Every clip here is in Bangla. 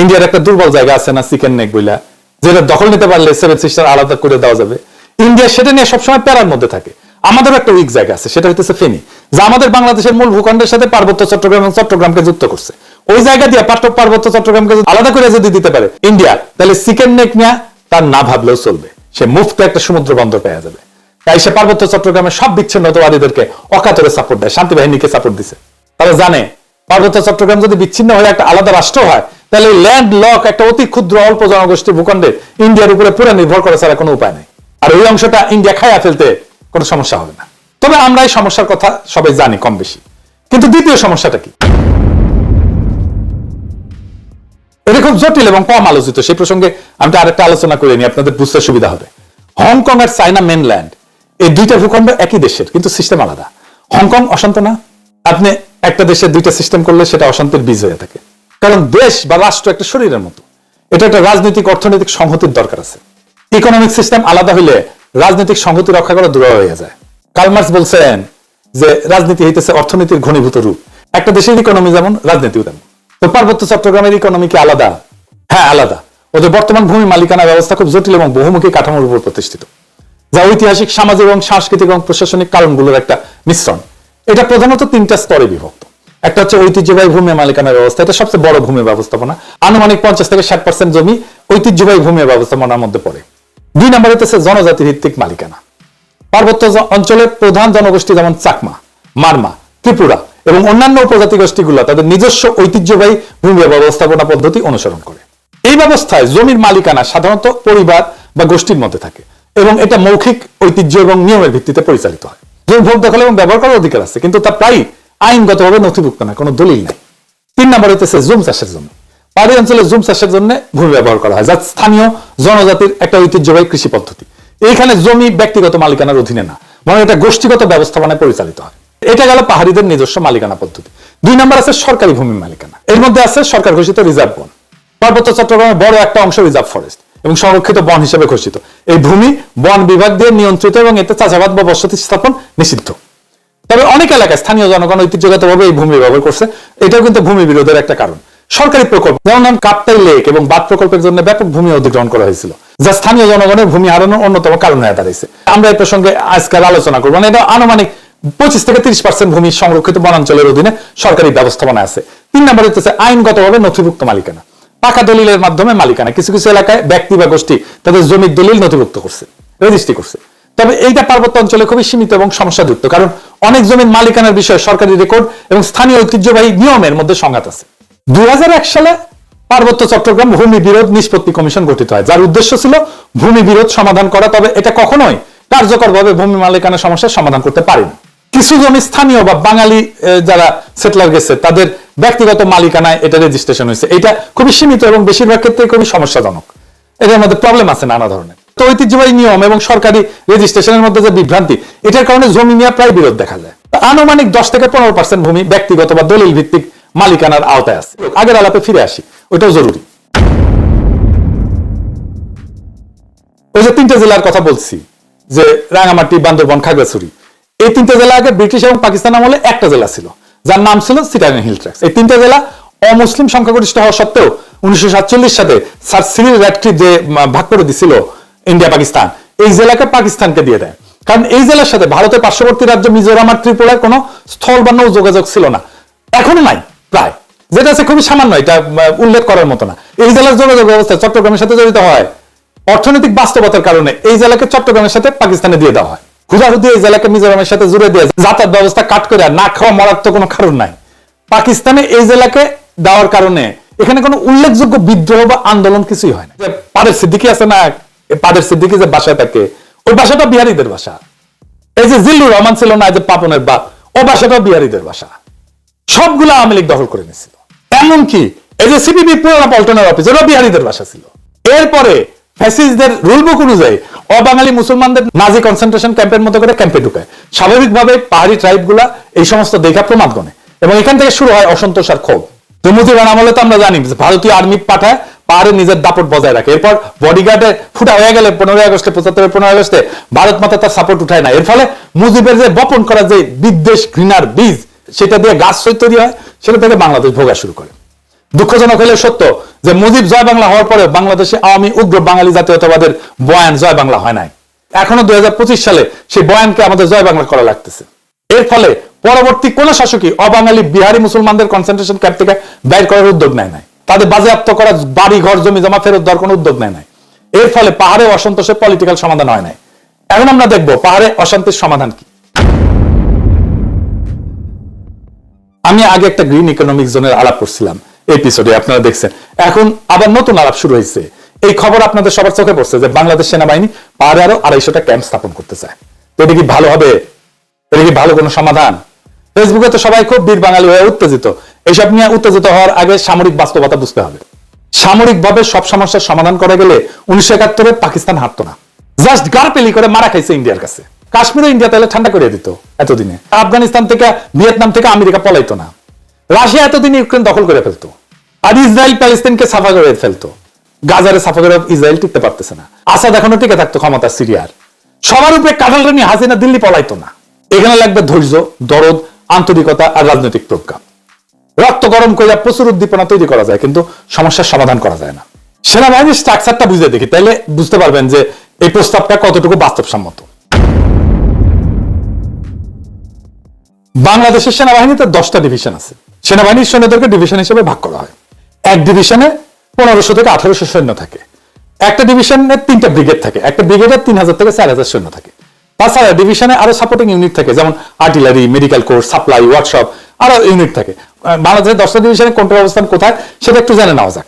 ইন্ডিয়ার একটা দুর্বল জায়গা আছে না চিকেন নেক বইলা, যেটা দখল নিতে পারলে সেভেন সিস্টার আলাদা করে দেওয়া যাবে। ইন্ডিয়া সেটা নিয়ে সবসময় প্যারার মধ্যে থাকে। আমাদের একটা উইক জায়গা আছে, সেটা হইতেছে ফেনী যা আমাদের বাংলাদেশের মূল ভূখণ্ডের সাথে পার্বত্য চট্টগ্রাম এবং চট্টগ্রামকে যুক্ত করছে। ওই জায়গা দিয়ে পার্শ্ব পার্বত্য চট্টগ্রামকে আলাদা করে যদি দিতে পারে ইন্ডিয়া, তাহলে চিকেন নেক নিয়ে তার না ভাবলেও চলবে। সে মুফতে একটা সমুদ্র বন্দর পেয়ে যাবে। তাই সে পার্বত্য চট্টগ্রামের সব বিচ্ছিন্নতাবাদীদেরকে অকাতরে সাপোর্ট দেয়, শান্তি বাহিনীকে সাপোর্ট দিছে। তারা জানে, পার্বত্য চট্টগ্রাম যদি বিচ্ছিন্ন হয়ে একটা আলাদা রাষ্ট্র হয় তাহলে ল্যান্ড লক একটা অতি ক্ষুদ্র অল্প জনগোষ্ঠী ভূখণ্ডে ইন্ডিয়ার উপরে পুরো নির্ভর করে ছাড়া কোনো উপায় নেই। আর ওই অংশটা ইন্ডিয়া খাইয়া ফেলতে কোনো সমস্যা হবে না। তবে আমরা এই সমস্যার কথা সবাই জানি কম বেশি। কিন্তু দ্বিতীয় সমস্যাটা কি? এটা খুব জটিল এবং কম আলোচিত, সেই প্রসঙ্গে আমি আরেকটা আলোচনা করে নিই, আপনাদের বুঝতে সুবিধা হবে। হংকং আর চায়না মেনল্যান্ড এই দুইটা ভূখণ্ড একই দেশের, কিন্তু সিস্টেম আলাদা। হংকং অশান্ত না, আপনি একটা দেশের দুইটা সিস্টেম করলে সেটা অশান্তির বীজ হয়ে থাকে। কারণ দেশ বা রাষ্ট্র একটা শরীরের মতো। এটা একটা রাজনৈতিক অর্থনৈতিক সংহতির দরকার আছে। ইকোনমিক সিস্টেম আলাদা হইলে রাজনৈতিক সংহতি রক্ষা করা দূর হয়ে যায়। কালমার্স বলছেন যে রাজনীতি হইতেছে অর্থনীতির ঘনীভূত রূপ। একটা দেশের ইকোনমি যেমন, রাজনীতিও তেমন। তো পার্বত্য চট্টগ্রামের ইকোনমি কি আলাদা? হ্যাঁ আলাদা। ওদের বর্তমান ভূমি মালিকানা ব্যবস্থা খুব জটিল এবং বহুমুখী কাঠামোর উপর প্রতিষ্ঠিত। যা ঐতিহাসিক, সামাজিক এবং সাংস্কৃতিক এবং প্রশাসনিক কারণগুলোর একটা মিশ্রণ। এটা প্রধানত তিনটা স্তরে বিভক্ত। একটা হচ্ছে ঐতিহ্যবাহী ভূমি মালিকানা ব্যবস্থা, এটা সবচেয়ে বড় ভূমি ব্যবস্থাপনা। আনুমানিক পঞ্চাশ থেকে ষাট পার্সেন্ট জমি ঐতিহ্যবাহী ভূমি ব্যবস্থাপনার মধ্যে পড়ে। দুই নম্বর হচ্ছে জনজাতি ভিত্তিক মালিকানা। পার্বত্য অঞ্চলের প্রধান জনগোষ্ঠী যেমন চাকমা, মারমা, ত্রিপুরা এবং অন্যান্য উপজাতি গোষ্ঠীগুলো তাদের নিজস্ব ঐতিহ্যবাহী ভূমি ব্যবস্থাপনা পদ্ধতি অনুসরণ করে। এই ব্যবস্থায় জমির মালিকানা সাধারণত পরিবার বা গোষ্ঠীর মধ্যে থাকে এবং এটা মৌখিক ঐতিহ্য এবং নিয়মের ভিত্তিতে পরিচালিত হয়। জমি ভোগ দখল এবং ব্যবহার করার অধিকার আছে, কিন্তু তা প্রায় আইনগতভাবে নথিভুক্ত না কোনো দলিল নাই। তিন নম্বর হইতেছে জুম চাষের জন্য। পাহাড়ি অঞ্চলে জুম চাষের জন্য ভূমি ব্যবহার করা হয়, যা স্থানীয় জনজাতির একটা ঐতিহ্যবাহী কৃষি পদ্ধতি। এইখানে জমি ব্যক্তিগত মালিকানার অধীনে না, বরং এটা গোষ্ঠীগত ব্যবস্থাপনায় পরিচালিত হয়। এটা গেল পাহাড়িদের নিজস্ব মালিকানা পদ্ধতি। দুই নম্বর আছে সরকারি ভূমি মালিকানা। এর মধ্যে আছে সরকার ঘোষিত রিজার্ভ বন। পার্বত্য চট্টগ্রামের বড় একটা অংশ রিজার্ভ ফরেস্ট এবং সংরক্ষিত বন হিসেবে ঘোষিত। এই ভূমি বন বিভাগ দিয়ে নিয়ন্ত্রিত এবং এতে চাষাবাদ বা বসতি স্থাপন নিষিদ্ধ। তবে অনেক এলাকায় স্থানীয় জনগণ ঐতিহ্যগতভাবে এই ভূমি ব্যবহার করছে। এটাও কিন্তু ভূমি বিরোধের একটা কারণ। সরকারি প্রকল্প, যেমন নাম কাপ্তাই লেক এবং বাদ প্রকল্পের জন্য ব্যাপক ভূমি অধিগ্রহণ করা হয়েছিল, যা স্থানীয় জনগণের ভূমি হারানোর অন্যতম কারণ হয়ে দাঁড়িয়েছে আমরা এই প্রসঙ্গে আজকাল আলোচনা করব। মানে এটা আনুমানিক পঁচিশ থেকে তিরিশ পার্সেন্ট ভূমি সংরক্ষিত বনাঞ্চলের অধীনে সরকারি ব্যবস্থাপনা আছে। তিন নম্বর হচ্ছে আইনগতভাবে নথিভুক্ত মালিকানা। পাকা দলিলের মাধ্যমে মালিকানা। কিছু কিছু এলাকায় ব্যক্তি বা গোষ্ঠী তাদের জমির দলিল নথিভুক্ত করছে, রেজিস্ট্রি করছে। তবে এইটা পার্বত্য অঞ্চলে খুবই সীমিত এবং সমস্যাযুক্ত, কারণ অনেক জমির মালিকানার বিষয়ে সরকারি রেকর্ড এবং স্থানীয় ঐতিহ্যবাহী নিয়মের মধ্যে সংঘাত আছে। দুই হাজার এক সালে পার্বত্য চট্টগ্রাম ভূমি বিরোধ নিষ্পত্তি কমিশন গঠিত হয়, যার উদ্দেশ্য ছিল ভূমি বিরোধ সমাধান করা, তবে এটা কখনোই কার্যকরভাবে ভূমি মালিকানা সমস্যার সমাধান করতে পারেনি। কিছু জমি স্থানীয় বা বাঙালি যারা সেটলার গেছে, তাদের ব্যক্তিগত মালিকানায় এটা রেজিস্ট্রেশন হয়েছে। এটা খুবই সীমিত এবং বেশিরভাগ ক্ষেত্রে খুবই সমস্যাজনক। এটার মধ্যে প্রবলেম আছে নানা ধরনের। তো ঐতিহ্যবাহী নিয়ম এবং সরকারি রেজিস্ট্রেশনের মধ্যে যে বিভ্রান্তি, এটার কারণে জমি নিয়ে প্রায় বিরোধ দেখা যায়। আনুমানিক দশ থেকে পনেরো পার্সেন্ট ভূমি ব্যক্তিগত বা দলিল ভিত্তিক মালিকানার আওতায় আছে। আগের আলাপে ফিরে আসি, ওইটাও জরুরি। ওই যে তিনটে জেলার কথা বলছি, যে রাঙামাটি, বান্দরবন, খাগড়াছড়ি, এই তিনটে জেলা আগে ব্রিটিশ এবং পাকিস্তান আমলে একটা জেলা ছিল, যার নাম ছিল সিটান হিল ট্র্যাক্স এই তিনটে জেলা অমুসলিম সংখ্যাগরিষ্ঠ হওয়া সত্ত্বেও উনিশশো সাতচল্লিশ সালে স্যার সিরিল র্যাডক্লিফ যে ভাগ করে দিছিল ইন্ডিয়া, পাকিস্তান। এই জেলাকে পাকিস্তানকে দিয়ে দেয়। কারণ এই জেলার সাথে ভারতের পার্শ্ববর্তী রাজ্য মিজোরাম আর ত্রিপুরার কোনো স্থল বা নৌ যোগাযোগ ছিল না। এখনও নাই, প্রায়। যেটা আছে খুবই সামান্য, এটা উল্লেখ করার মতো না। এই জেলার যোগাযোগ ব্যবস্থা চট্টগ্রামের সাথে জড়িত হয়। অর্থনৈতিক বাস্তবতার কারণে এই জেলাকে চট্টগ্রামের সাথে পাকিস্তানে দিয়ে দেওয়া হয়। হুদাহুদি এই জেলাকে মিজোরামের সাথে জুড়ে দিয়ে যাতায়াত ব্যবস্থা কাট করে না খাওয়া মরার তো কোনো কারণ নাই। পাকিস্তানে এই জেলাকে দেওয়ার কারণে এখানে কোনো উল্লেখযোগ্য বিদ্রোহ বা আন্দোলন কিছুই হয় না। যে পাদের সিদ্দিকি আছে না পাদের সিদ্দিকি যে বাসায় থাকে, ওই বাসাটা বিহারীদের বাসা। এই যে জিল্লুর রহমান ছিল না যে পাপনের বাপ, ও বাসাটাও বিহারীদের বাসা। সবগুলো আওয়ামী লীগ দখল করে নিয়েছিল। এমনকি এই যে সিপিবি পুরানা পল্টনের অফিস ওটা বিহারীদের বাসা ছিল। এরপরে ফ্যাসিস্টদের রুল বুক অনুযায়ী অবাঙালি মুসলমানদের নাজি কনসেন্ট্রেশন ক্যাম্পের মতো করে ক্যাম্পে ঢুকায়। স্বাভাবিকভাবে পাহাড়ি ট্রাইবগুলা এই সমস্ত দেখা প্রমাদ গণে এবং এখান থেকে শুরু হয় অসন্তোষ আর ক্ষোভ। তো মুজিবুর আমলে তো আমরা জানি ভারতীয় আর্মি পাঠায় পাহাড়ে নিজের দাপট বজায় রাখে। এরপর বডিগার্ডে ফুটা হয়ে গেলে পনেরোই আগস্টে পঁচাত্তরের পনেরোই আগস্টে ভারত মাতা তার সাপোর্ট উঠায় না। এর ফলে মুজিবের যে বপন করা যে বিদ্বেষ ঘৃণার বীজ, সেটা দিয়ে গাছ তৈরি হয়, সেটা থেকে বাংলাদেশ ভোগা শুরু করে। দুঃখজনক হলে সত্য যে মুজিব জয় বাংলা হওয়ার পরে বাংলাদেশে আওয়ামী উগ্র বাঙালি জাতীয়তাবাদের বয়ান জয় বাংলা হয় নাই। এখনও দুই হাজার পঁচিশ সালে সেই বয়ানকে আমাদের জয় বাংলা করা লাগতেছে। এর ফলে পরবর্তী কোন শাসকই অবাঙালি বিহারি মুসলমানদের কনসেন্ট্রেশন ক্যাম্প থেকে বাইর করার উদ্যোগ নেয় নাই। তাদের বাজেয়াপ্ত করা বাড়ি, ঘর, জমি, জমা ফেরত দেওয়ার কোনো উদ্যোগ নেয় নাই। এর ফলে পাহাড়ে অসন্তোষের পলিটিক্যাল সমাধান হয় নাই। এখন আমরা দেখব পাহাড়ে অশান্তির সমাধান কি। আমি আগে একটা গ্রিন ইকোনমিক জোনের আলাপ করছিলাম এপিসোডে আপনারা দেখছেন। এখন আবার নতুন আলাপ শুরু হয়েছে। এই খবর আপনাদের সবার চোখে পড়ছে যে বাংলাদেশ সেনাবাহিনী পাহাড়ে আরও আড়াইশোটা ক্যাম্প স্থাপন করতে চায়। এটা কি ভালো হবে? এটা কি ভালো কোনো সমাধান? ফেসবুকে তো সবাই খুব বীর বাঙালি হয়ে উত্তেজিত। এইসব নিয়ে উত্তেজিত হওয়ার আগে সামরিক বাস্তবতা বুঝতে হবে। সামরিকভাবে সব সমস্যার সমাধান করে গেলে উনিশশো একাত্তরে পাকিস্তান হারতো না। জাস্ট গার পেলি করে মারা খাইছে ইন্ডিয়ার কাছে। কাশ্মীরে ইন্ডিয়া তাহলে ঠান্ডা করে দিত এতদিনে। আফগানিস্তান থেকে, ভিয়েতনাম থেকে আমেরিকা পলাইতো না। রাশিয়া এতদিন ইউক্রেন দখল করে ফেলতো। আর ইসরায়েল প্যালেস্তিনকে সাফা করে ফেলতো। গাজারে সাফা করে ইসরায়েল টিকতে পারতেছে না। আসাদ এখনও টিকে থাকতো ক্ষমতা সিরিয়ার। সবার উপরে কাঁঠাল রানী হাসিনা দিল্লি পলাইতো না। এখানে লাগবে ধৈর্য, দরদ, আন্তরিকতা আর রাজনৈতিক প্রজ্ঞা। রক্ত গরম করে প্রচুর উদ্দীপনা তৈরি করা যায়, কিন্তু সমস্যার সমাধান করা যায় না। সেনাবাহিনীর স্ট্রাকচারটা বুঝে দেখি, তাইলে বুঝতে পারবেন যে এই প্রস্তাবটা কতটুকু বাস্তবসম্মত। বাংলাদেশের সেনাবাহিনীতে দশটা ডিভিশন আছে। সেনাবাহিনীর সৈন্যদেরকে ডিভিশন হিসেবে ভাগ করা হয়। এক ডিভিশনে পনেরোশো থেকে আঠারোশো সৈন্য থাকে। একটা ডিভিশনে তিনটা ব্রিগেড থাকে। একটা ব্রিগেডের তিন হাজার থেকে চার হাজার সৈন্য থাকে। তাছাড়া ডিভিশনে আরও সাপোর্টিং ইউনিট থাকে, যেমন artillery medical corps supply workshop আরও ইউনিট থাকে। বাংলাদেশের দশটা ডিভিশনে কোনটার অবস্থান কোথায় সেটা একটু জেনে নেওয়া যাক।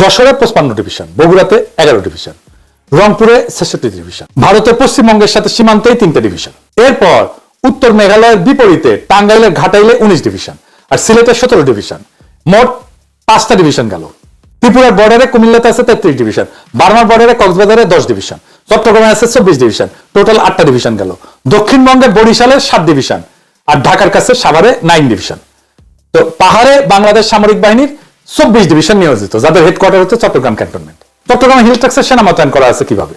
যশোরে পঁচপান্ন ডিভিশন বগুড়াতে এগারো ডিভিশন রংপুরে ছেষট্টি ডিভিশন ভারতের পশ্চিমবঙ্গের সাথে সীমান্তেই তিনটে ডিভিশন এরপর উত্তর মেঘালয়ের বিপরীতে টাঙ্গাইলের ঘাটাইলে উনিশ ডিভিশন আর সিলেটের সতেরো ডিভিশন মোট পাঁচটা ডিভিশন গেল। ত্রিপুরার বর্ডারে কুমিল্লাতে আছে তেত্রিশ ডিভিশন বার্মার বর্ডারে কক্সবাজারে দশ ডিভিশন চট্টগ্রামে আছে চব্বিশ ডিভিশন টোটাল আটটা ডিভিশন গেল। দক্ষিণবঙ্গে বরিশালে সাত ডিভিশন আর ঢাকার কাছে সাভারে নাইন ডিভিশন তো পাহাড়ে বাংলাদেশ সামরিক বাহিনীর চব্বিশ ডিভিশন নিয়োজিত, যাদের হেডকোয়ার্টার হচ্ছে চট্টগ্রাম ক্যান্টনমেন্ট চট্টগ্রাম হিল ট্যাক্সের সেনা মোতায়েন করা আছে কীভাবে?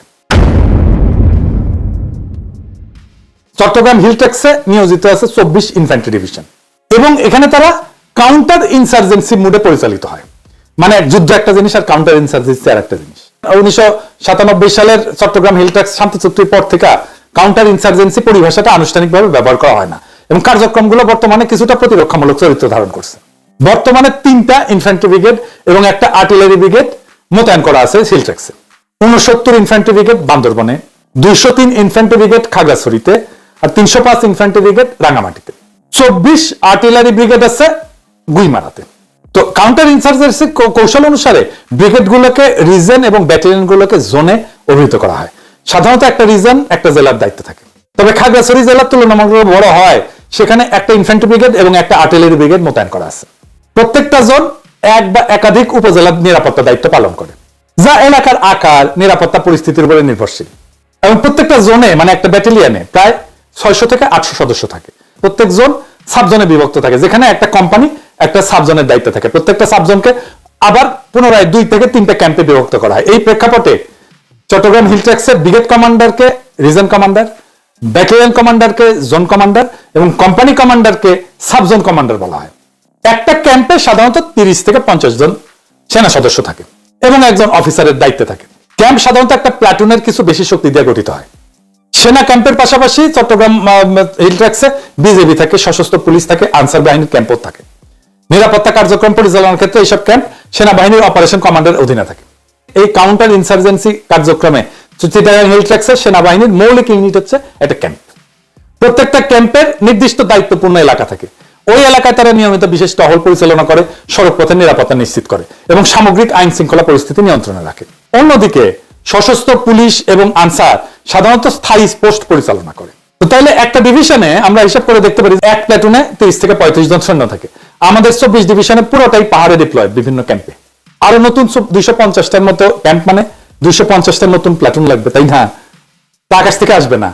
চট্টগ্রাম হিল ট্যাক্সে নিয়োজিত আছে চব্বিশ ইনফ্যান্ট্রি ডিভিশন এবং এখানে তারা কাউন্টার ইনসার্জেন্সি মুডে পরিচালিত হয়। মানে যুদ্ধ একটা জিনিস আর কাউন্টার ইনসার্জেন্সি আর একটা জিনিস। উনিশশো সাতানব্বই সালের চট্টগ্রাম হিল ট্যাক্স শান্তি চুক্তির পর থেকে কাউন্টার ইনসার্জেন্সি পরিভাষাটা আনুষ্ঠানিকভাবে ব্যবহার করা হয় না এবং কার্যক্রমগুলো বর্তমানে কিছুটা প্রতিরক্ষামূলক চরিত্র ধারণ করছে। বর্তমানে তিনটা ইনফ্যান্ট্রি ব্রিগেড এবং একটা আর্টিলারি ব্রিগেড মোতায়েন করা আছে হিল ট্যাক্সে উনসত্তর ইনফ্যান্ট্রি ব্রিগেড বান্দরবনে, দুইশো তিন ইনফ্যান্ট্রি ব্রিগেড খাগড়াছড়িতে আর তিনশো পাঁচ ইনফ্যান্ট্রি ব্রিগেড রাঙামাটিতে। চব্বিশ আর্টিলারি ব্রিগেড আছে গুইমারাতে। তো কাউন্টার ইনসার্জেন্সি কৌশল অনুসারে ব্রিগেড গুলোকে রিজন এবং ব্যাটালিয়ন গুলোকে জোনে অভিহিত করা হয়। সাধারণত একটা রিজন একটা জেলার দায়িত্ব থাকে। তবে খাগড়াছড়ি জেলার তুলনামূলক বড় হয়। সেখানে একটা ইনফ্যান্ট্রি ব্রিগেড এবং একটা আর্টিলারি ব্রিগেড মোতায়েন করা আছে। প্রত্যেকটা জোন এক বা একাধিক উপজেলার নিরাপত্তা দায়িত্ব পালন করে। যা এলাকার আকার, নিরাপত্তা পরিস্থিতির উপরে নির্ভরশীল। এবং প্রত্যেকটা জোনে মানে একটা ব্যাটালিয়নে প্রায় ছয়শো থেকে আটশো সদস্য থাকে। প্রত্যেক জোন সাবজনে বিভক্ত থাকে, যেখানে একটা কোম্পানি একটা সাবজনের দায়িত্ব থাকে। প্রত্যেকটা সাবজনকে আবার পুনরায় দুই থেকে তিনটা ক্যাম্পে বিভক্ত করা হয়। এই প্রেক্ষাপটে চট্টগ্রাম হিল ট্যাক্সের ব্রিগেড কমান্ডারকে রিজন কমান্ডার ব্যাটালিয়ন কমান্ডারকে জোন কমান্ডার এবং কোম্পানি কমান্ডারকে সাবজোন কমান্ডার বলা হয়। একটা ক্যাম্পে সাধারণত তিরিশ থেকে পঞ্চাশ জন সেনা সদস্য থাকে এবং একজন অফিসারের দায়িত্বে থাকে। ক্যাম্প সাধারণত একটা প্লাটুনের কিছু বেশি শক্তি দিয়ে গঠিত হয়। সেনা ক্যাম্পের পাশাপাশি চট্টগ্রাম হিল ট্যাক্সে বিজেপি থাকে, সশস্ত্র পুলিশ থাকে, আনসার বাহিনীর ক্যাম্পও থাকে। নিরাপত্তা কার্যক্রম পরিচালনার ক্ষেত্রে এইসব ক্যাম্প সেনাবাহিনীর অপারেশন কমান্ডের অধীনে থাকে। এই কাউন্টার ইনসার্জেন্সি কার্যক্রমে চিটাগাং হিল সেনাবাহিনীর মৌলিক ইউনিট হচ্ছে একটা ক্যাম্প। প্রত্যেকটা ক্যাম্পের নির্দিষ্ট দায়িত্বপূর্ণ এলাকা থাকে। ওই এলাকায় তারা নিয়মিত বিশেষ টহল পরিচালনা করে সড়ক পথের নিরাপত্তা নিশ্চিত করে এবং সামগ্রিক আইন শৃঙ্খলা পরিস্থিতি নিয়ন্ত্রণে রাখে। অন্যদিকে সশস্ত্র পুলিশ এবং আনসার সাধারণত স্থায়ী পোস্ট পরিচালনা করে। তাহলে একটা ডিভিশনে আমরা হিসাব করে দেখতে পারি এক প্ল্যাটুনে তিরিশ থেকে পঁয়ত্রিশ জন সৈন্য থাকে। আমাদের চব্বিশ ডিভিশনে পুরোটাই পাহাড়ে ডিপ্লয় বিভিন্ন ক্যাম্পে আরও নতুন দুইশো পঞ্চাশটার মতো ক্যাম্প মানে দুইশো পঞ্চাশটার নতুন প্ল্যাটুন লাগবে, তাই না? তা আকাশ থেকে আসবে না।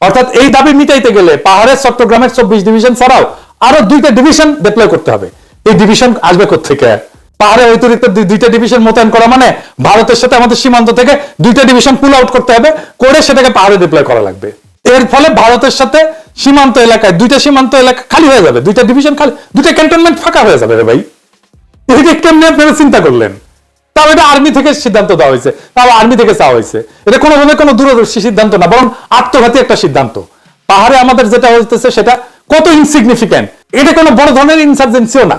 অর্থাৎ এই দাবি মিটাইতে গেলে পাহাড়ের চট্টগ্রামের চব্বিশ ডিভিশন ছাড়াও আরও দুইটা ডিভিশন ডিপ্লয় করতে হবে। এই ডিভিশন আসবে কোথেকে পাহাড়ে অতিরিক্ত দুইটা ডিভিশন মোতায়েন করা মানে ভারতের সাথে আমাদের সীমান্ত থেকে দুইটা ডিভিশন পুল আউট করতে হবে, করে সেটাকে পাহাড়ে ডিপ্লয় করা লাগবে। এর ফলে ভারতের সাথে সীমান্ত এলাকায়, দুইটা সীমান্ত এলাকা খালি হয়ে যাবে, দুইটা ডিভিশন খালি, দুইটা ক্যান্টনমেন্ট ফাঁকা হয়ে যাবে রে ভাই। কেমনি আপনারা চিন্তা করলেন? তাও এটা আর্মি থেকে সিদ্ধান্ত দেওয়া হয়েছে, তাও আর্মি থেকে চাওয়া হয়েছে। এটা কোনো দূরদর্শী সিদ্ধান্ত না, বরং আত্মঘাতী একটা সিদ্ধান্ত। পাহাড়ে আমাদের যেটা হইতেছে সেটা কত ইনসিগনিফিক্যান্ট এটা কোনো বড় ধরনের ইনসার্জেন্সিও না।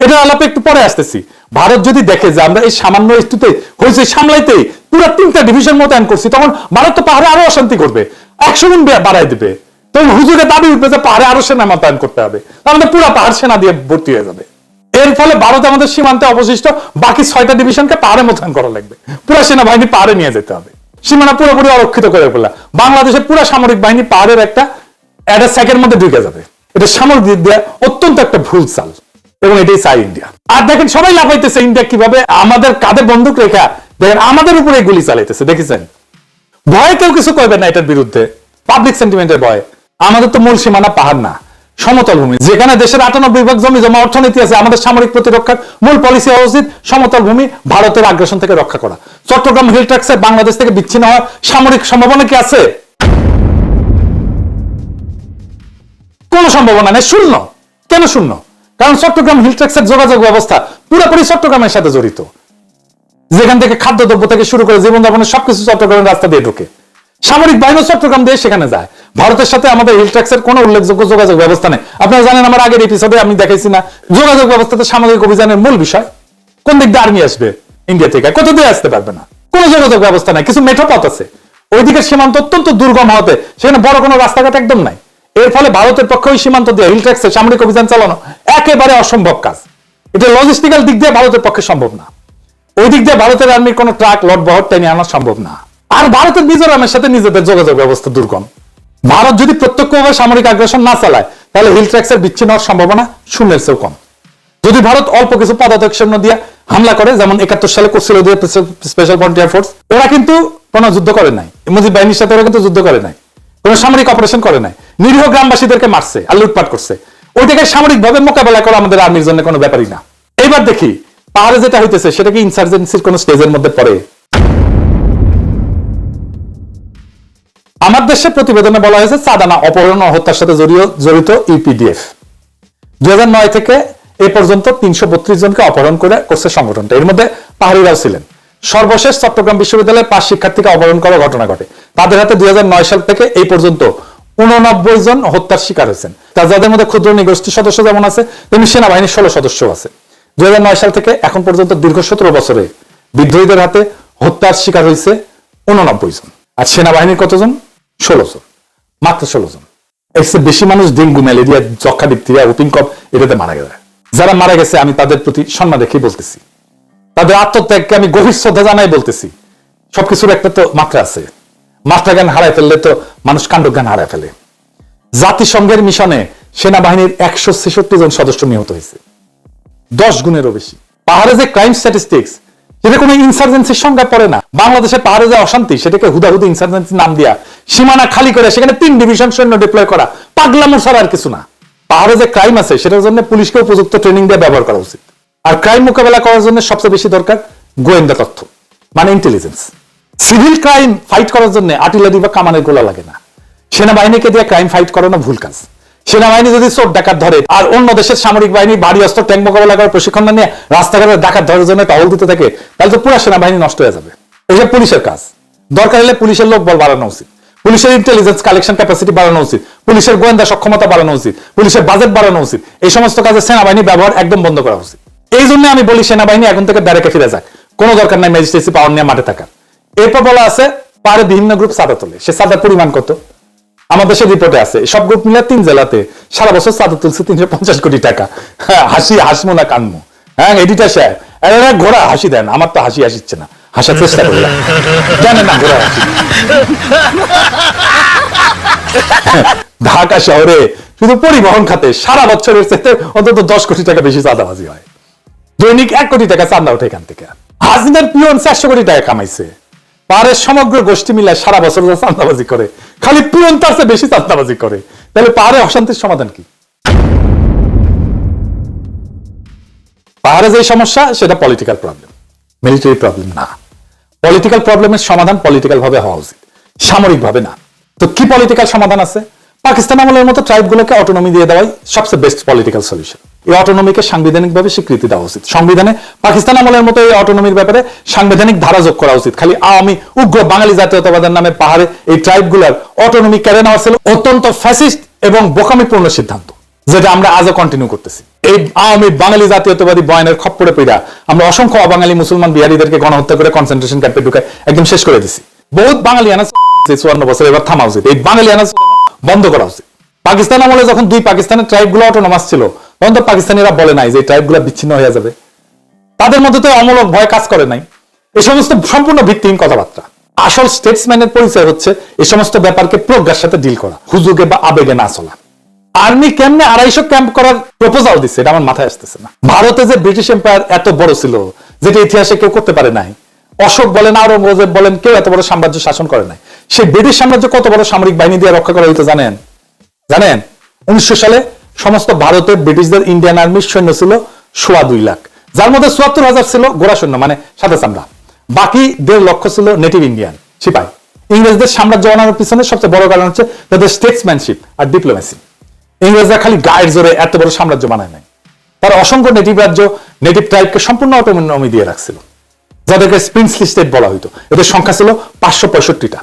এটা আলাপে একটু পরে আসতেছি। ভারত যদি দেখে যে আমরা এই সামান্য ইস্যুতে হয়েছে সামলাইতে পুরো তিনটা ডিভিশন মোতায়েন করছি, তখন ভারত তো পাহাড়ে আরও অশান্তি করবে। একশো গুণ বাড়াই দিবে। তখন হুজুরে দাবি উঠবে যে পাহাড়ে আরও সেনা মোতায়েন করতে হবে। আমাদের পুরো পাহাড় সেনা দিয়ে ভর্তি হয়ে যাবে। এর ফলে ভারত আমাদের সীমান্তে অবশিষ্ট বাকি ছয়টা ডিভিশনকে পাহাড়ে মোতায়েন করা লাগবে। পুরো সেনাবাহিনী পাহাড়ে নিয়ে যেতে হবে। সীমানা পুরোপুরি অরক্ষিত করে ফেলা। বাংলাদেশের পুরো সামরিক বাহিনী পাহাড়ের একটা স্যাকের মধ্যে ঢুকে যাবে। এটা সামরিক দিক দিয়ে অত্যন্ত একটা ভুল চাল। এবং এটাই চাই ইন্ডিয়া। আর দেখেন, সবাই লাফাইতেছে ইন্ডিয়া কীভাবে আমাদের কাঁধে বন্দুক রেখা। দেখেন, আমাদের উপরে গুলি চালাইতেছে, দেখেছেন? ভয়ে কেউ কিছু করবে না এটার বিরুদ্ধে। পাবলিক সেন্টিমেন্টের ভয়ে। আমাদের তো মূল সীমানা পাহাড় না, সমতল ভূমি। যেখানে দেশের আটানব্বই ভাগ জমি জমা, অর্থনীতি আছে, আমাদের সামরিক প্রতিরক্ষার মূল পলিসি হওয়া উচিত সমতল ভূমি ভারতের আগ্রাসন থেকে রক্ষা করা। চট্টগ্রাম হিল ট্যাক্সে বাংলাদেশ থেকে বিচ্ছিন্ন হওয়ার সামরিক সম্ভাবনা কি আছে? কোন সম্ভাবনা নেই, শূন্য। কেন শূন্য? কারণ চট্টগ্রাম হিল ট্যাক্সের যোগাযোগ ব্যবস্থা পুরোপুরি চট্টগ্রামের সাথে জড়িত। যেখান থেকে খাদ্যদ্রব্য থেকে শুরু করে জীবনযাপনের সবকিছু চট্টগ্রামের রাস্তা দিয়ে ঢুকে। সামরিক বাহিনী চট্টগ্রাম দিয়ে সেখানে যায়। ভারতের সাথে আমাদের হিল ট্যাক্সের কোনো উল্লেখযোগ্য যোগাযোগ ব্যবস্থা নেই। আপনারা জানেন আমার আগের এপিসোডে আমি দেখাইছি না, যোগাযোগ ব্যবস্থাতে সামরিক অভিযানের মূল বিষয়, কোন দিক দিয়ে আর্মি আসবে ইন্ডিয়া থেকে কত দিয়ে আসতে পারবে না, কোনো যোগাযোগ ব্যবস্থা নাই, কিছু মেঠো পথ আছে। ওইদিকে সীমান্ত অত্যন্ত দুর্গম হতে সেখানে বড় কোনো রাস্তাঘাট একদম নাই। এর ফলে ভারতের পক্ষে ওই সীমান্ত দিয়ে হিল ট্যাক্সে সামরিক অভিযান চালানো একেবারে অসম্ভব কাজ। এটা লজিস্টিক্যাল দিক দিয়ে ভারতের পক্ষে সম্ভব না। ওই দিক দিয়ে ভারতের আর্মির কোনো ট্রাক লট বহর টেনে আনা সম্ভব না। আর ভারতের মিজোরামের সাথে নিজেদের যোগাযোগ ব্যবস্থা দুর্গম। ভারত যদি প্রত্যক্ষভাবে সামরিক আগ্রাসন না চালায়, তাহলে হিল ট্র্যাক্সের বিচ্ছিন্ন হওয়ার সম্ভাবনা শূন্যের চেয়েও কম। যদি ভারত অল্প কিছু পদাতিক সৈন্য দিয়ে হামলা করে, যেমন একাত্তর সালে করছিল স্পেশাল ফ্রন্টিয়ার ফোর্স ওরা কিন্তু কোনো যুদ্ধ করে নাই। মুজিব বাহিনীর সাথে ওরা কিন্তু যুদ্ধ করে নাই। কোনো সামরিক অপারেশন করে নাই। নিরীহ গ্রামবাসীদেরকে মারছে আর লুটপাট করছে। ওইটাকে সামরিক ভাবে মোকাবেলা করা আমাদের আর্মির জন্য কোনো ব্যাপারই না। এইবার দেখি, পাহাড়ে যেটা হইতেছে, সেটা কি ইনসার্জেন্সির কোন স্টেজের মধ্যে পড়ে? আমার দেশের প্রতিবেদনে বলা হয়েছে চাঁদানা অপহরণ হত্যার সাথে জড়িত ইউপিডিএফ দুই থেকে এ পর্যন্ত তিনশো বত্রিশ জনকে অপহরণ করে করছে সংগঠনটা। এর মধ্যে পাহাড়িরাও ছিলেন। সর্বশেষ চট্টগ্রাম বিশ্ববিদ্যালয়ের পাঁচ শিক্ষার্থীকে অপহরণ করার ঘটনা ঘটে। তাদের হাতে দুই সাল থেকে এই পর্যন্ত উননব্বই জন হত্যার শিকার হয়েছেন। তা যাদের মধ্যে ক্ষুদ্র নিগোষ্ঠী সদস্য যেমন আছে, তেমনি সেনাবাহিনীর ষোলো সদস্য আছে। দুই হাজার নয় সাল থেকে এখন পর্যন্ত দীর্ঘ সতেরো বছরে বিদ্রোহীদের হাতে হত্যার শিকার হয়েছে উননব্বই জন। আর সেনাবাহিনীর কতজন? ষোলো জন, মাত্র ষোলো জন। এর চেয়ে বেশি মানুষ ডেঙ্গু ম্যালেরিয়া যক্ষা ডিপথিরিয়া ওপিং কপ এটাতে মারা গেছে। যারা মারা গেছে, আমি তাদের প্রতি সম্মান রেখে বলতেছি। তাদের আত্মত্যাগকে আমি গভীর শ্রদ্ধা জানাই বলতেছি। সবকিছুর একটা তো মাত্রা আছে। মাত্রা জ্ঞান হারায় ফেললে তো মানুষ কাণ্ড জ্ঞান হারায় ফেলে। জাতিসংঘের মিশনে সেনাবাহিনীর একশো ছেষট্টি জন সদস্য নিহত হয়েছে। দশ গুণেরও বেশি। পাহাড়ে যে ক্রাইম স্ট্যাটিস্টিক্স সেটা কোনো ইনসার্জেন্সির সংজ্ঞা পড়ে না। বাংলাদেশে পাহাড়ে যে অশান্তি, সেটাকে হুদাহুদি ইনসার্জেন্সি নাম দিয়া, সীমানা খালি করে সেখানে তিন ডিভিশন সৈন্য ডিপ্লয় করা, পাগলামো ছাড়া আর কিছু না। পাহাড়ে যে ক্রাইম আছে, সেটার জন্য পুলিশকে উপযুক্ত ট্রেনিং দিয়ে ব্যবহার করা উচিত। আর ক্রাইম মোকাবেলা করার জন্য সবচেয়ে বেশি দরকার গোয়েন্দা তথ্য মানে ইন্টেলিজেন্স সিভিল ক্রাইম ফাইট করার জন্য আর্টিলারি বা কামানের গোলা লাগে না। সেনাবাহিনীকে দিয়ে ক্রাইম ফাইট করানো ভুল কাজ। সেনাবাহিনী যদি চোর ডাকাত ধরে, আর অন্য দেশের সামরিক বাহিনী বাড়ি, অস্ত্র, ট্যাঙ্ক মোকাবেলা করার প্রশিক্ষণ না নিয়ে রাস্তাঘাটে ডাকাত ধরার জন্য টহল দিতে থাকে, তাহলে তো পুরো সেনাবাহিনী নষ্ট হয়ে যাবে। এটা পুলিশের কাজ, দরকার হলে পুলিশের লোক বল বাড়ানো উচিত। পুলিশের ইন্টেলিজেন্স কালেকশন ক্যাপাসিটি বাড়ানো উচিত। পুলিশের গোয়েন্দা সক্ষমতা বাড়ানো উচিত। পুলিশের বাজেট বাড়ানো উচিত। এই সমস্ত কাজে সেনাবাহিনী ব্যবহার একদম বন্ধ করা উচিত। এই জন্য আমি বলি সেনাবাহিনী এখন থেকে ব্যারেকে ফিরে যাক কোনো দরকার নাই ম্যাজিস্ট্রেসি পাওয়ার নিয়ে মাঠে থাকার। এরপর বলা আছে পারে বিভিন্ন গ্রুপ সাদা তোলে। সে চাঁদার পরিমাণ কত? আমার দেশের রিপোর্টে আছে সব গ্রুপ মিলে তিন জেলাতে সারা বছর চাঁদা তুলছে তিনশো পঞ্চাশ কোটি টাকা। হ্যাঁ, হাসি হাসমো না কানমো হ্যাঁ এডিটার এরা ঘোড়া হাসি দেন আমার তো হাসি হাসিচ্ছে না। হাসার চেষ্টা করলাম। জানেন না ঘোড়া হাসি। ঢাকা শহরে শুধু পরিবহন খাতে সারা বছরের চেয়ে অন্তত দশ কোটি টাকা বেশি চাঁদাবাজি হয়। দৈনিক এক কোটি টাকা চাঁদা ওঠে এখান থেকে। হাসিনার পিয়ন চারশো কোটি টাকা কামাইছে। পাহাড়ের সমগ্র গোষ্ঠী মিলে সারা বছর চান্দাবাজি করে। খালি পিয়ন তার বেশি চান্দাবাজি করে। তাহলে পাহাড়ে অশান্তির সমাধান কি? পাহাড়ে যে সমস্যা, সেটা পলিটিক্যাল প্রবলেম মিলিটারি প্রবলেম না। পলিটিক্যাল প্রবলেমের সমাধান পলিটিক্যাল ভাবে হওয়া উচিত। সামরিক ভাবে না। তো কি পলিটিক্যাল সমাধান আছে? পাকিস্তান আমলের মতো ট্রাইবগুলোকে অটোনমি দিয়ে দেওয়াই সবচেয়ে বেস্ট পলিটিক্যাল সলিউশন এই অটোনমিকে সাংবিধানিকভাবে স্বীকৃতি দেওয়া উচিত। সংবিধানে পাকিস্তান আমলের মতো এই অটোনমির ব্যাপারে সাংবিধানিক ধারা যোগ করা উচিত। খালি আওয়ামী, উগ্র, বাঙালি জাতীয়তাবাদের নামে পাহাড়ে এই ট্রাইবগুলোর অটোনমি কেড়ে নেওয়া ছিল অত্যন্ত ফ্যাসিস্ট এবং বোকামিপূর্ণ সিদ্ধান্ত, যেটা আমরা আজও কন্টিনিউ করতেছি। এই আওয়ামী, বাঙালি জাতীয়তাবাদী বয়নের খপ্পরে পড়া আমরা অসংখ্য অবাঙালি মুসলমান বিহারীদেরকে গণহত্যা করে কনসেন্ট্রেশন ক্যাম্পে ঢুকে একদম শেষ করে দিছি। বহুত বাঙালি আনাজ চুয়ান্ন বছর, এবার থামা উচিত এই বাঙালি আনাজ বন্ধ করা উচিত পাকিস্তান আমলে যখন দুই পাকিস্তানের ট্রাইবগুলো অটোনমাস ছিল, তখন তো পাকিস্তানিরা বলে নাই যে ট্রাইবগুলো বিচ্ছিন্ন হয়ে যাবে। তাদের মধ্যে তো অমূলক ভয় কাজ করে নাই। এই সমস্ত সম্পূর্ণ ভিত্তিহীন কথাবার্তা। আসল স্টেটসম্যানের পরিচয় হচ্ছে এই সমস্ত ব্যাপারকে প্রজ্ঞার সাথে ডিল করা, হুজুগে বা আবেগে না চলা। আর্মি কেমনে আড়াইশো ক্যাম্প করার প্রপোজাল দিচ্ছে, এটা আমার মাথায় আসতেছে না। ভারতে যে ব্রিটিশ এম্পায়ার এত বড় ছিল, যেটা ইতিহাসে কেউ করতে পারে নাই। অশোক বলেন, আওরঙ্গজেব বলেন, কেউ এত বড় সাম্রাজ্য শাসন করে নাই। সেই ব্রিটিশ সাম্রাজ্য কত বড় সামরিক বাহিনী দিয়ে রক্ষা করা হইতো জানেন? জানেন? উনিশশো সালে সমস্ত ভারতের ব্রিটিশদের ইন্ডিয়ান আর্মির সৈন্য ছিল সোয়া দুই লাখ। যার মধ্যে চুয়াত্তর হাজার ছিল গোড়া সৈন্য মানে সাদা চামড়া। বাকি দেড় লক্ষ ছিল নেটিভ ইন্ডিয়ান সিপাই। ইংরেজদের সাম্রাজ্য বানানোর পিছনে সবচেয়ে বড় কারণ হচ্ছে তাদের স্টেটসম্যানশিপ আর ডিপ্লোমেসি ইংরেজরা খালি গায়ের জোরে এত বড় সাম্রাজ্য বানায় নাই। তারা অসংখ্য নেটিভ রাজ্য নেটিভ ট্রাইবকে সম্পূর্ণ অটোনমি দিয়ে রাখছিল। যাদেরকে প্রিন্সলি স্টেট বলা হইতো। এদের সংখ্যা ছিল পাঁচশো পঁয়ষট্টিটা।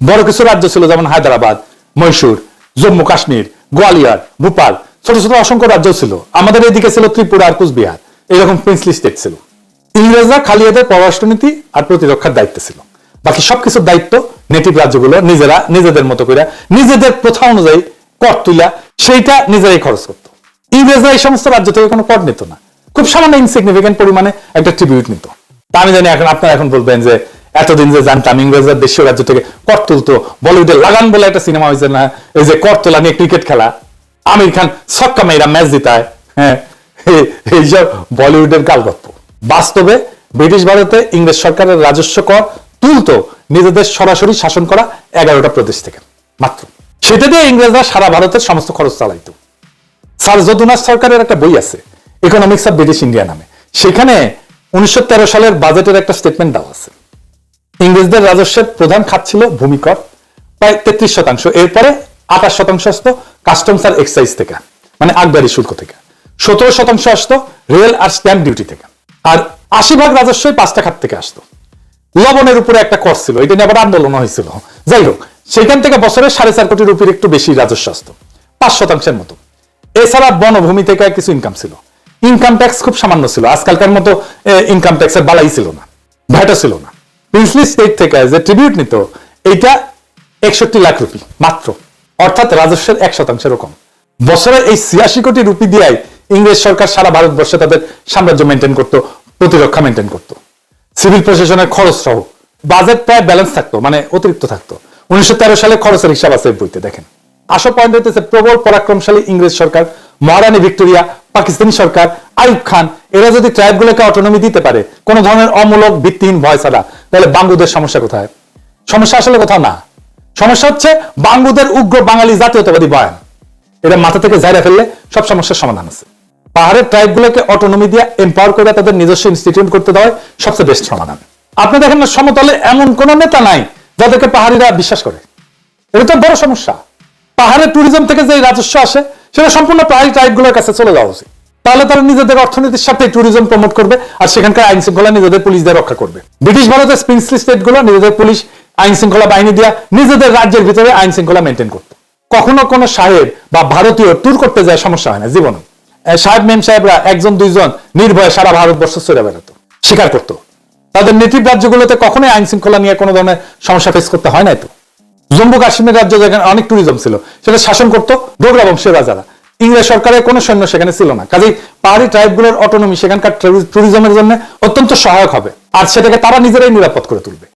বড় কিছু রাজ্য ছিল, যেমন হায়দ্রাবাদ, মহীশূর, জম্মু, কাশ্মীর, গোয়ালিয়র, ভোপাল, ছোট ছোট অসংখ্য রাজ্য ছিল। আমাদের এদিকে ছিল ত্রিপুরা আর কুচবিহার। এরকম প্রিন্সলি স্টেট ছিল। ইংরেজরা খালি এদের পররাষ্ট্রনীতি আর প্রতিরক্ষার দায়িত্ব ছিল। বাকি সবকিছুর দায়িত্ব নেটিভ রাজ্যগুলো, নিজেরা, নিজেদের মতো করে, নিজেদের প্রথা অনুযায়ী কর তুলা সেইটা নিজেরাই খরচ করতো। ইংরেজরা এই সমস্ত রাজ্য থেকে কোনো কর নিত না। খুব সামান্য ইনসিগনিফিকেন্ট পরিমাণে একটা ট্রিবিউট নিত। তা আমি জানি এখন, আপনারা এখন বলবেন যে এতদিন যে জানতাম ইংরেজরা দেশীয় রাজ্য থেকে কর তুলতো, বলিউডে লাগান বলে একটা সিনেমা হয়েছে না, এই যে কর তোলা নিয়ে ক্রিকেট খেলা। আমির খান ছক্কা মেয়েরা ম্যাচ জিতায় হ্যাঁ এই- এইসব বলিউডের কালগপ্প বাস্তবে ব্রিটিশ ভারতে ইংরেজ সরকারের রাজস্ব কর তুলতো, নিজেদের সরাসরি শাসন করা এগারোটা প্রদেশ থেকে, মাত্র। সেটা দিয়ে ইংরেজরা সারা ভারতের সমস্ত খরচ চালাইতো। স্যার যদুনাথ সরকারের একটা বই আছে ইকোনমিক্স অফ ব্রিটিশ ইন্ডিয়া নামে। সেখানে উনিশশো তেরো সালের বাজেটের একটা স্টেটমেন্ট দেওয়া আছে। ইংরেজদের রাজস্বের প্রধান খাত ছিল ভূমিকর, প্রায় তেত্রিশ শতাংশ। এরপরে আঠাশ শতাংশ আসতো কাস্টমস আর এক্সাইজ থেকে মানে আগবাড়ি শুল্ক থেকে। সতেরো শতাংশ আসতো রেল আর স্ট্যাম্প ডিউটি থেকে। আর আশি ভাগ রাজস্বই পাঁচটা খাত থেকে আসতো। লবণের উপরে একটা কর ছিল, এটা নিয়ে আবার আন্দোলন হয়েছিল। যাই হোক সেখান থেকে বছরে সাড়ে চার কোটি রুপির একটু বেশি রাজস্ব আসতো, পাঁচ শতাংশের মতো। এছাড়া বনভূমি থেকে কিছু ইনকাম ছিল। ইনকাম ট্যাক্স খুব সামান্য ছিল। আজকালকার মতো ইনকাম ট্যাক্সের বালাই ছিল না ভ্যাটও ছিল না। প্রিন্সলি স্টেট থেকে যে ট্রিবিউট নিত, এইটা একষট্টি লাখ রুপি, মাত্র। অর্থাৎ রাজস্বের এক কম। বছরে এই ছিয়াশি কোটি রুপি ইংরেজ সরকার সারা ভারতবর্ষে তাদের সাম্রাজ্য মেনটেন করতো, প্রতিরক্ষা মেনটেন করতো। সিভিল প্রশাসনের খরচ সহ বাজেট প্রায় ব্যালেন্স থাকতো মানে অতিরিক্ত থাকতো। উনিশশো তেরো সালে খরচের হিসাব আছে বইতে, দেখেন। আসল পয়েন্ট হইতেছে প্রবল, পরাক্রমশালী ইংরেজ সরকার, মহারানী ভিক্টোরিয়া, পাকিস্তানি সরকার আইব খান, এরা যদি ট্রাইবগুলোকে অটোনমি দিতে পারে, কোন ধরনের অমূলক ভিত্তিহীন ভয় ছাড়া তাহলে বাঙ্গুদের সমস্যা কোথায়? সমস্যা আসলে কোথাও না। সমস্যা হচ্ছে বাঙ্গুদের উগ্র বাঙালি জাতীয়তাবাদী বয়ান। এটা মাথা থেকে জায়গা ফেললে সব সমস্যার সমাধান আছে। পাহাড়ের ট্রাইব গুলোকে অটোনমি দিয়ে এম্পাওয়ার করে তাদের নিজস্ব ইনস্টিটিউট করতে দেওয়া সবচেয়ে বেস্ট সমাধান। আপনি দেখেন না, সমতলে এমন কোন নেতা নাই যাদেরকে পাহাড়িরা বিশ্বাস করে। এটা তো বড় সমস্যা। পাহাড়ের ট্যুরিজম থেকে যে রাজস্ব আসে, সেটা সম্পূর্ণ পাহাড়ি ট্রাইবগুলোর কাছে চলে যাওয়া উচিত। তাহলে তারা নিজেদের অর্থনীতির সাথে ট্যুরিজম প্রমোট করবে আর সেখানকার আইন শৃঙ্খলা নিজেদের পুলিশদের রক্ষা করবে। ব্রিটিশ ভারতের স্প্রিন্সলি স্টেটগুলো নিজেদের পুলিশ আইন শৃঙ্খলা বাহিনী দিয়া নিজেদের রাজ্যের ভিতরে আইন শৃঙ্খলা মেনটেন করতো। কখনো কোনো সাহেব বা ভারতীয় ট্যুর করতে যায় সমস্যা হয় না, জীবনে। সাহেব মেম সাহেবরা একজন, দুইজন নির্ভয়ে সারা ভারতবর্ষ চলে বেড়াতো স্বীকার করতো। তাদের নেটিভ রাজ্যগুলোতে কখনোই আইন শৃঙ্খলা নিয়ে কোনো ধরনের সমস্যা ফেস করতে হয় নাই তো। জম্মু কাশ্মীর রাজ্য যেখানে অনেক ট্যুরিজম ছিল, সেটা শাসন করতো ডোগরা বংশের রাজারা। ইংরেজ সরকারের কোনো সৈন্য সেখানে ছিল না। কাজেই পাহাড়ি ট্রাইবগুলোর অটোনমি সেখানকার ট্যুরিজমের জন্য অত্যন্ত সহায়ক হবে। আর সেটাকে তারা নিজেরাই নিরাপদ করে তুলবে।